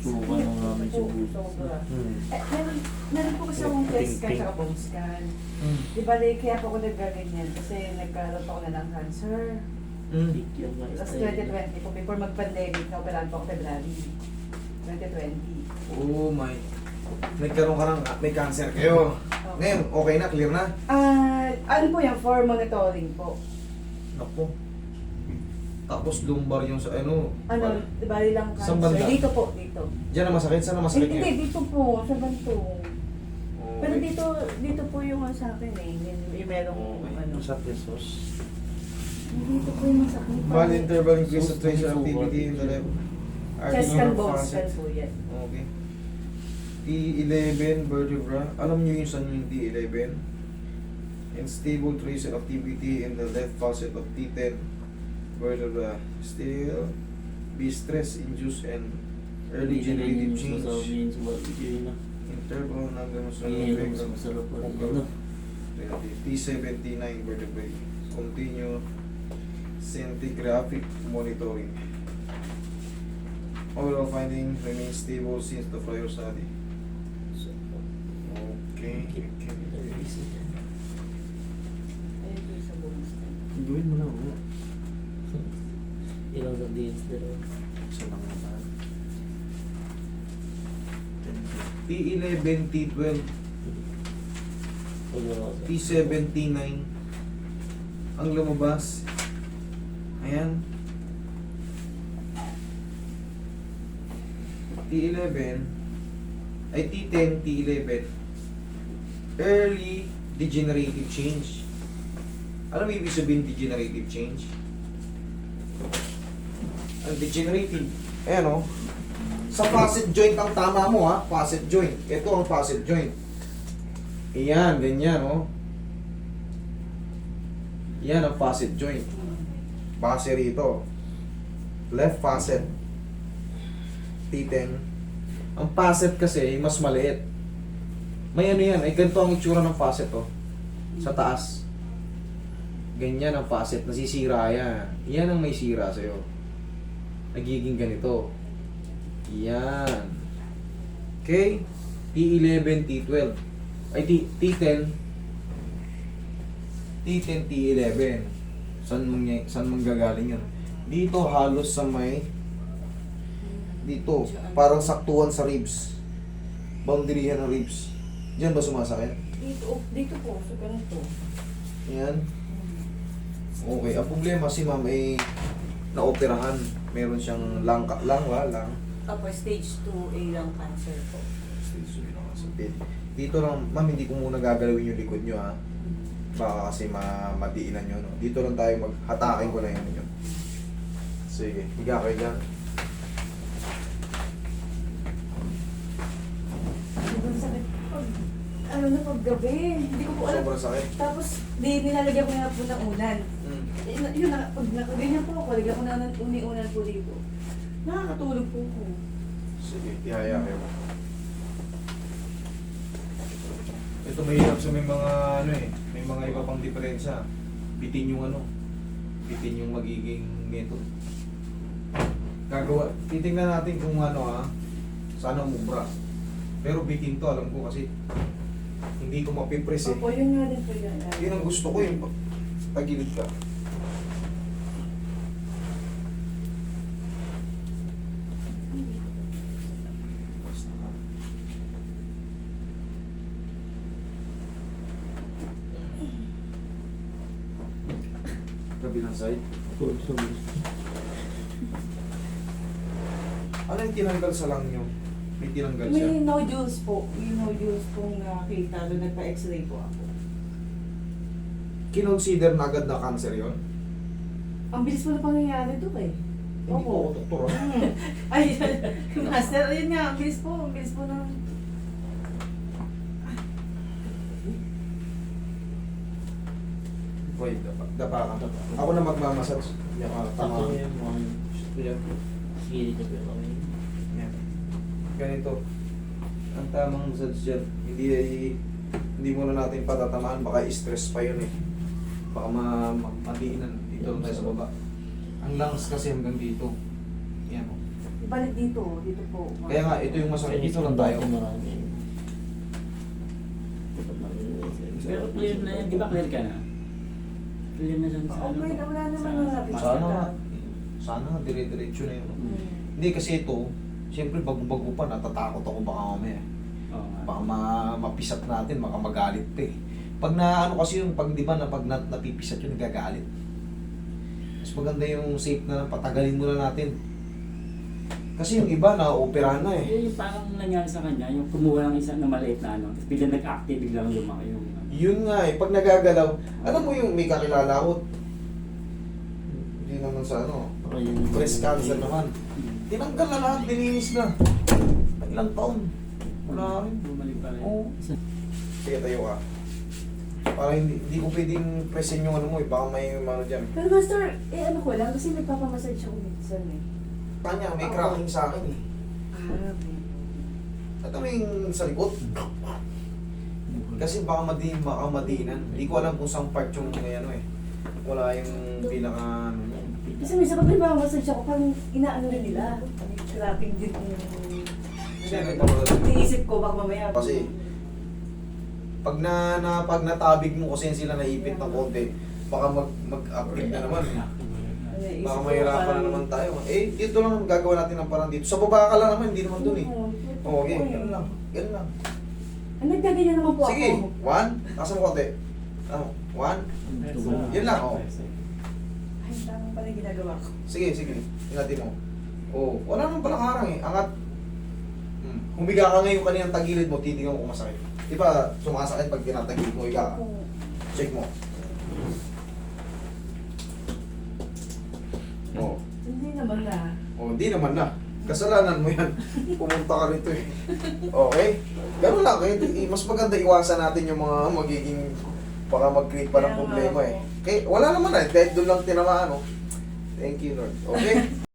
Subukan mo nga may subo. Hmm. Eh, meron, meron po kasi akong test scan sa bone scan. Mm. Di ba, like, kaya po ako nagkaganyan kasi nagkaroon po ako na ng cancer. Mm. Tapos style. 2020 po, before mag-pandemic, na-operahan po ako February. 2020. Oh my. Nagkaroon ka ng, may cancer kayo. Ngayon, okay na, clear na. Ah, ano po yan? For monitoring po. Naku. Tapos lumbar yung sa ano. Ano, di ba lang Saan cancer? banda? Dito po, dito. Diyan na masakit, saan na masakit Hindi, ngayon? hindi, dito po, sa banto. Okay. Pero dito, dito po yung ano sa akin eh. Yung, yung merong Okay. ano. Sa pesos. Dito po yung masakit. Bali interval increase tracer susubo. activity in the left. Chest scan, articular bone facet. scan po yan. Okay. T11 vertebra. Alam niyo yung saan yung T11? Unstable tracer activity in the left facet of T10 vertebra. Still be stress induced and early generative change. Interval rin. Ano? T79 vertebrae. Continue scintigraphic monitoring. Overall finding remains stable since the prior study. Okay. okay. Ayun po yung sa bone scan. Gawin mo na ako. Ilang sa DNS dalawa. Isa lang naman. T11, T12, Pag wala ka. T7, T9. Ang lumabas. Ayan. T11 ay T10, T11. Early degenerative change. Alam mo ibig sabihin degenerative change? Ang degenerative, ayan o. Sa facet joint ang tama mo ha, facet joint. Ito ang facet joint. Iyan, ganyan o. Yan ang facet joint. Base rito. Left facet. T10. Ang facet kasi mas maliit. May ano yan, ay ganito ang itsura ng facet oh. Sa taas. Ganyan ang facet, nasisira yan. Yan ang may sira sa'yo. Nagiging ganito. Yan. Okay? T11, T12. Ay, T, T10. T10, T11. Saan mangy- saan manggagaling yan? Dito halos sa may dito, parang saktuhan sa ribs. Boundaryhan ng ribs. Diyan ba sumasakit? Dito, oh, dito po, sa ganito. Yan. Okay, ang problema si ma'am ay naoperahan. Meron siyang lang, lang, lang. Tapos stage 2A lang cancer po. Dito lang, ma'am, hindi ko muna gagalawin yung likod nyo ha. Baka kasi ma madiinan nyo. No? Dito lang tayo maghatakin ko na yun. Sige, higa kayo dyan. Sobrang sakit. Pag, ano na pag gabi, hindi ko po alam. Sobrang sakit. Tapos, di nilalagyan ko na po ng unan. Mm. Yun, yun na, pag nakaganyan po ako, lagyan ko na ng uni-unan po dito. Nakakatulog po ko. Sige, ihaya kayo. Ito mahirap sa may mga ano eh, may mga iba pang diferensya. Bitin yung ano, bitin yung magiging method. Gagawa, titingnan natin kung ano ha, sana umubra. Pero bitin to, alam ko kasi hindi ko mapipres eh. Opo, yun nga din po yun. Yun ang gusto ko yung tagilid ka. Kabilang side. Ano yung tinanggal sa lang nyo? May tinanggal siya. May nodules po. May nodules pong nakita doon nagpa-x-ray po ako. Kinonsider na agad na cancer yon? Ang bilis po na pangyayari doon eh. Hindi ko ako doktor ah. Hmm. Ay, master, yun nga, ang bilis po, ang bilis po ng... Boy, dapa, dapa ka. Ako na magmamassage. Yan, ah, tama. Ako yung mga ko. Sige, dito pero kami. Yan. Ganito. Ang tamang massage dyan. Hindi hindi muna natin patatamaan. Baka stress pa yun eh. Baka ma, ma madiinan. Dito lang tayo sa baba. Ang lungs kasi hanggang dito. Yan o. Ibalik dito, dito po. Kaya nga, ito yung masakit. Dito lang tayo. Pero clear na yan. Di ba clear ka na? Clear na siya sa ano. Okay, na wala naman Sa- ang lapis. Sana nga. Sana nga, dire-diretso na yun. Hmm. Hindi kasi ito, siyempre bago-bago pa, natatakot ako baka mamaya. Oo nga. Baka ma- mapisat natin, baka magalit pa eh. Pag na ano kasi yung pag di ba na pag na, napipisat yun, nagagalit. Mas maganda yung safe na patagalin muna natin. Kasi yung iba na opera na eh. Eh, yung parang nangyari sa kanya, yung kumuha ng isang na maliit na ano, tapos biglang nag-active, biglang lumaki yung ano. Yun nga eh, pag nagagalaw, alam mo yung may kakilala ko, hindi naman sa ano, breast cancer naman. Tinanggal na lahat, dininis na. Ilang taon. Wala rin. Bumalik pa rin. Oo. Kaya tayo ka. Para hindi, hindi ko pwedeng pressin yung ano mo eh, baka may ano dyan. Pero master, eh ano ko lang, kasi nagpapamassage ako minsan eh. Kanya, may cracking sa akin eh. Ah, okay. At ano yung sa likod? Kasi baka madi, baka madinan. Hindi ko alam kung saan part yung ano eh. Wala yung pinaka ano. Kasi minsan pag nagpapamassage ako, parang inaano rin nila. Cracking din yung... Iniisip ko, baka mamaya. Kasi, pag na, na pag natabig mo kasi sila naipit ng konti, baka mag mag-active na naman. Baka mahirapan na naman tayo. Eh, dito lang gagawa natin ng parang dito. Sa baba ka lang naman, hindi naman dun eh. Oo, okay. Ganun lang. Ganun lang. Ah, nagkaganyan naman po Sige, ako. one. Taas mo konti. Ano, one. Yun lang, oh. Ay, tama pala yung ginagawa ko. Sige, sige. Ingatin mo. Oh, wala naman palang harang eh. Angat. Hmm. Humiga ka ngayon kaninang tagilid mo, titignan mo kung masakit. Di ba, sumasakit pag tinatagilid mo, higa ka. Oo. Check mo. Oh. Hindi naman na. Oh, hindi naman na. Kasalanan mo yan. Pumunta ka rito eh. Okay? Ganun lang. Eh, mas maganda iwasan natin yung mga magiging baka mag-create pa ng problema eh. Okay, wala naman eh. Dahil doon lang tinamaan, oh. Thank you, Lord. Okay?